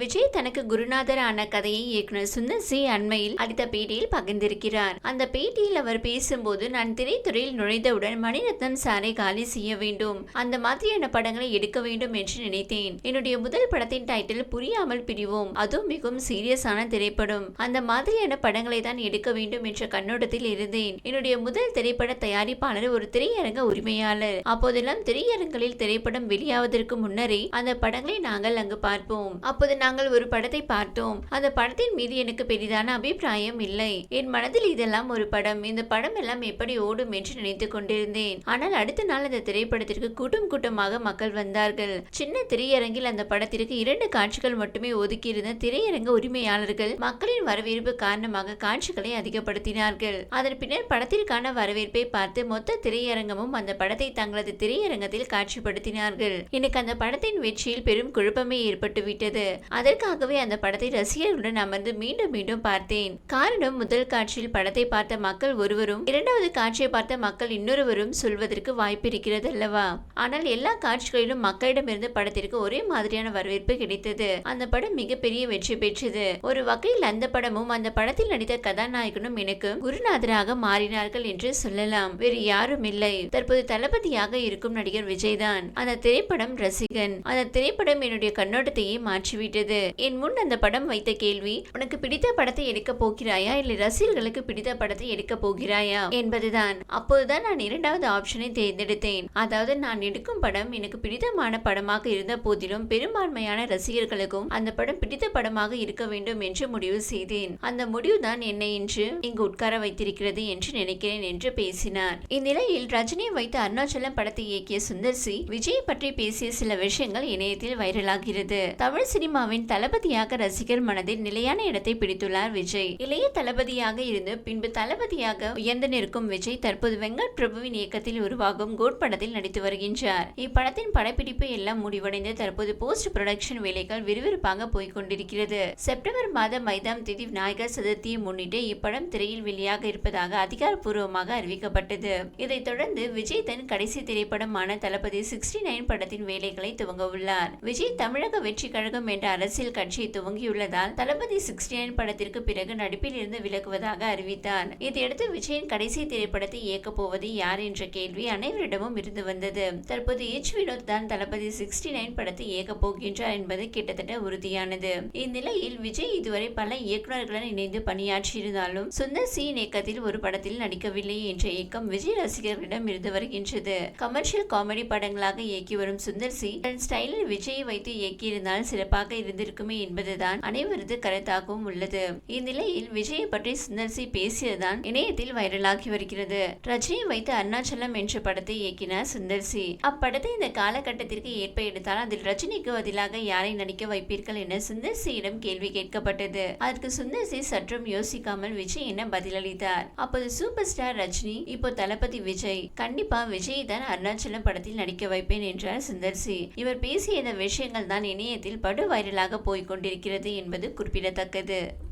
விஜய் தனக்கு குருநாதரான கதையை இயக்குனர் சுந்தர் சி அண்மையில் அளித்த பேட்டியில் பகிர்ந்திருக்கிறார். அந்த பேட்டியில் அவர் பேசும்போது நான் திரைத்துறையில் நுழைந்தவுடன் மணிரத்னம் சாரை காலி செய்ய வேண்டும். அந்த மாதிரியான படங்களை எடுக்க வேண்டும் என்று நினைத்தேன். என்னுடைய முதல் படத்தின் டைட்டில் புரியாமல் பிரிவோம். அதுவும் மிகவும் சீரியஸான திரைப்படம். அந்த மாதிரியான படங்களை தான் எடுக்க வேண்டும் என்ற கண்ணோட்டத்தில் இருந்தேன். என்னுடைய முதல் திரைப்பட தயாரிப்பாளர் ஒரு திரையரங்க உரிமையாளர். அப்போதெல்லாம் திரையரங்களில் திரைப்படம் வெளியாவதற்கு முன்னரே அந்த படங்களை நாங்கள் அங்கு பார்ப்போம். அப்போது நாங்கள் ஒரு படத்தை பார்த்தோம். அந்த படத்தின் மீது எனக்கு பெரிதான அபிப்பிராயம் இல்லை. என் மனதில் இதெல்லாம் ஒரு படம். இந்த படம் எல்லாம் எப்படி ஓடும் என்று நினைத்துக் கொண்டிருந்தேன். ஆனால் அடுத்த நாள் அந்த திரைப்படத்திற்கு கூட்டம் கூட்டமாக மக்கள் வந்தார்கள். சின்ன திரையரங்கில் அந்த படத்திற்கு இரண்டு காட்சிகள் மட்டுமே ஒதுக்கியிருந்த திரையரங்க உரிமையாளர்கள் மக்களின் வரவேற்பு காரணமாக காட்சிகளை அதிகப்படுத்தினார்கள். அதன் பின்னர் படத்திற்கான வரவேற்பை பார்த்து மொத்த திரையரங்கமும் அந்த படத்தை தங்களது திரையரங்கத்தில் காட்சிப்படுத்தினார்கள். எனக்கு அந்த படத்தின் வெற்றியில் பெரும் குழப்பமே ஏற்பட்டு விட்டது அதற்காகவே அந்த படத்தை ரசிகர்களுடன் அமர்ந்து மீண்டும் மீண்டும் பார்த்தேன். காரணம் முதல் காட்சியில் படத்தை பார்த்த மக்கள் ஒருவரும் இரண்டாவது காட்சியை பார்த்த மக்கள் இன்னொருவரும் சொல்வதற்கு வாய்ப்பு இருக்கிறது அல்லவா? ஆனால் எல்லா காட்சிகளிலும் மக்களிடமிருந்து படத்திற்கு ஒரே மாதிரியான வரவேற்பு கிடைத்தது. அந்த படம் மிகப்பெரிய வெற்றி பெற்றது. ஒரு வகையில் அந்த படமும் அந்த படத்தில் நடித்த கதாநாயகனும் எனக்கு குருநாதராக மாறினார்கள் என்று சொல்லலாம். வேறு யாரும் இல்லை. தற்போது தளபதியாக இருக்கும் நடிகர் விஜய் தான் அந்த திரைப்படம் ரசிகன். அந்த திரைப்படம் என்னுடைய கண்ணோட்டத்தையே மாற்றிவிட்டது. என் முன் அந்த படம் வைத்த கேள்வி உனக்கு பிடித்த படத்தை எடுக்க போகிறாயா? இல்லை ரசிகர்களுக்கு பிடித்த படத்தை எடுக்க போகிறாயா? என்பதுதான். அப்போதுதான் நான் இரண்டாவது ஆப்ஷனை தேர்ந்தெடுத்தேன். அதாவது நான் எடுக்கும் படம் எனக்கு பிடித்தமான படமாக இருந்த போதிலும் பெரும்பான்மையான ரசிகர்களுக்கும் அந்த படம் பிடித்த படமாக இருக்க வேண்டும் என்று முடிவு செய்தேன். அந்த முடிவு தான் என்னை இன்று இங்கு உட்கார வைத்திருக்கிறது என்று நினைக்கிறேன் என்று பேசினார். இந்நிலையில் ரஜினியை வைத்து அருணாச்சலம் படத்தை இயக்கிய சுந்தர் சி விஜய் பற்றி பேசிய சில விஷயங்கள் இணையத்தில் வைரலாகிறது. தமிழ் சினிமாவின் தளபதியாக ரசிகர் மனதில் நிலையான இடத்தை பிடித்துள்ளார் விஜய். இளைய தளபதியாக இருந்து பின்பு தளபதியாக உயர்ந்து நிற்கும் விஜய் தற்போது வெங்கட் பிரபுவின் இயக்கத்தில் உருவாகும் கோட் படத்தில் நடித்து வருகின்றார். இப்படத்தின் படப்பிடிப்பு எல்லாம் முடிவடைந்து தற்போது போஸ்ட் ப்ரொடக்ஷன் வேலைகள் விறுவிறுப்பாக போய்கொண்டிருக்கிறது செப்டம்பர் மாதம் ஐந்தாம் தேதி விநாயகர் சதுர்த்தியை முன்னிட்டு இப்படம் திரையில் வெளியாக இருப்பதாக அதிகாரப்பூர்வமாக அறிவிக்கப்பட்டது. இதைத் தொடர்ந்து விஜய் தன் கடைசி திரைப்படமான தளபதி சிக்ஸ்டி நைன் படத்தின் வேலைகளை துவங்க உள்ளார். விஜய் தமிழக வெற்றி கழகம் என்ற அரசு அரசியல் கட்சியை துவங்கியுள்ளதால் தளபதி சிக்ஸ்டி நைன் படத்திற்கு பிறகு நடிப்பில் இருந்து விலகுவதாக அறிவித்தார். இதையடுத்து விஜயின் கடைசி திரைப்படத்தை இயக்கப் போவது யார் என்ற கேள்வி அனைவரிடமும் இருந்து வந்தது. தற்போது எச். வினோத் தான் தளபதி சிக்ஸ்டி நைன் படத்தை இயக்கப் போகின்றார் என்பது கிட்டத்தட்ட உறுதியானது. இந்நிலையில் விஜய் இதுவரை பல இயக்குநர்களுடன் இணைந்து பணியாற்றியிருந்தாலும் சுந்தர் சி இயக்கத்தில் ஒரு படத்தில் நடிக்கவில்லை என்ற இயக்கம் விஜய் ரசிகர்களிடம் இருந்து வருகின்றது. கமர்ஷியல் காமெடி படங்களாக இயக்கி வரும் சுந்தர் சி தன் ஸ்டைலில் விஜயை வைத்து இயக்கியிருந்தால் சிறப்பாக இருந்திருக்குமே என்பதுதான் அனைவரது கருத்தாகவும் உள்ளது. இந்நிலையில் விஜயை பற்றி சுந்தர் சி பேசியதுதான் இணையத்தில் வைரலாகி வருகிறது. ரஜினி வைத்து அருணாச்சலம் என்ற படத்தை இயக்கினார் சுந்தர் சி அப்படத்தை இந்த காலகட்டத்திற்கு ஏற்ப எடுத்தால் அதில் ரஜினிக்கு பதிலாக யாரை நடிக்க வைப்பீர்கள் என சுந்தர் சியிடம் கேள்வி கேட்கப்பட்டது. அதற்கு சுந்தர் சி சற்றும் யோசிக்காமல் விஜய் என பதிலளித்தார். அப்போது சூப்பர் ஸ்டார் ரஜினி இப்போ தளபதி விஜய். கண்டிப்பா விஜய் தான் அருணாச்சலம் படத்தில் நடிக்க வைப்பேன் என்றார் சுந்தர் சி இவர் பேசிய இந்த விஷயங்கள் தான் இணையத்தில் படு வைரலாக போய்க் கொண்டிருக்கிறது என்பது குறிப்பிடத்தக்கது.